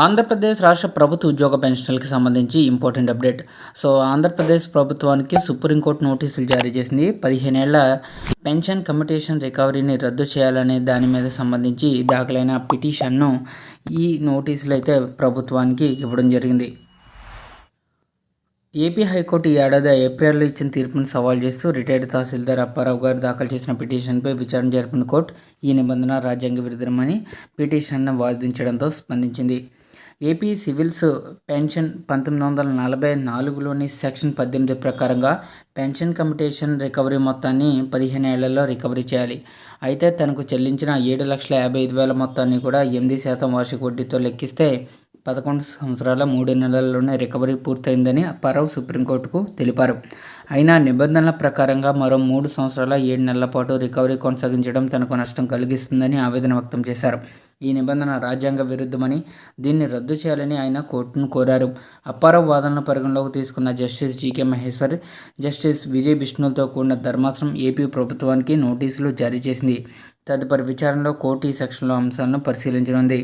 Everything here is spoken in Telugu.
ఆంధ్రప్రదేశ్ రాష్ట్ర ప్రభుత్వ ఉద్యోగ పెన్షన్లకు సంబంధించి ఇంపార్టెంట్ అప్డేట్. సో ఆంధ్రప్రదేశ్ ప్రభుత్వానికి సుప్రీంకోర్టు నోటీసులు జారీ చేసింది. పదిహేనేళ్ళ పెన్షన్ కమిటేషన్ రికవరీని రద్దు చేయాలనే దాని మీద సంబంధించి దాఖలైన పిటిషన్ను ఈ నోటీసులు అయితే ప్రభుత్వానికి ఇవ్వడం జరిగింది. ఏపీ హైకోర్టు ఈ ఏడాది ఏప్రిల్లో ఇచ్చిన తీర్పును సవాల్ చేస్తూ రిటైర్డ్ తహసీల్దార్ అప్పారావు గారు దాఖలు చేసిన పిటిషన్పై విచారణ జరిపిన కోర్టు ఈ నిబంధన రాజ్యాంగ విరుద్ధమని పిటిషన్ను వాదించడంతో స్పందించింది. ఏపీ సివిల్స్ పెన్షన్ పంతొమ్మిది వందల నలభై నాలుగులోని సెక్షన్ పద్దెనిమిది ప్రకారంగా పెన్షన్ కమిటేషన్ రికవరీ మొత్తాన్ని పదిహేను ఏళ్ళలో రికవరీ చేయాలి. అయితే తనకు చెల్లించిన ఏడు లక్షల యాభై ఐదు వేల మొత్తాన్ని కూడా ఎనిమిది శాతం వార్షిక వడ్డీతో లెక్కిస్తే పదకొండు సంవత్సరాల మూడు నెలల్లోనే రికవరీ పూర్తయిందని అప్పారావు సుప్రీంకోర్టుకు తెలిపారు. అయినా నిబంధనల ప్రకారంగా మరో మూడు సంవత్సరాల ఏడు నెలల పాటు రికవరీ కొనసాగించడం తనకు నష్టం కలిగిస్తుందని ఆవేదన వ్యక్తం చేశారు. ఈ నిబంధన రాజ్యాంగ విరుద్ధమని దీన్ని రద్దు చేయాలని ఆయన కోర్టును కోరారు. అప్పారావు వాదనను పరిగణలోకి తీసుకున్న justice G K Maheshwar justice Vijay బిష్ణులతో కూడిన ధర్మాసనం ఏపీ ప్రభుత్వానికి నోటీసులు జారీ చేసింది. తదుపరి విచారణలో కోర్టు ఈ సెక్షన్లో అంశాలను పరిశీలించనుంది.